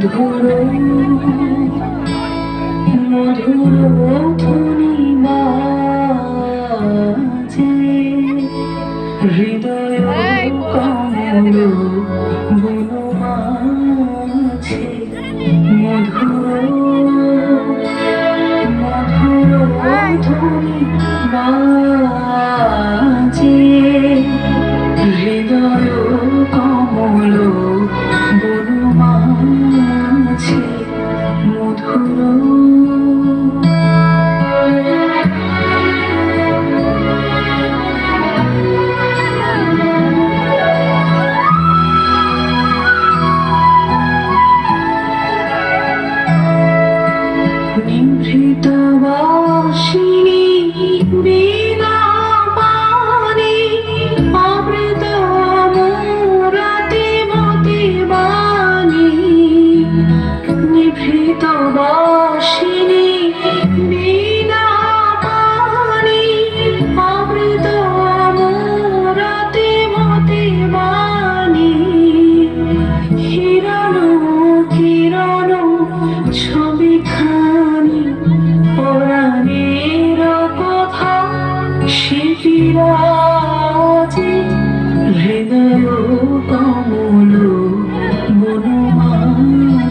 মধুর মধুর হৃদয় কমল বনমাছে মধুর মধুর মধুরি বিরাজি হৃদয় কমল বনমাছে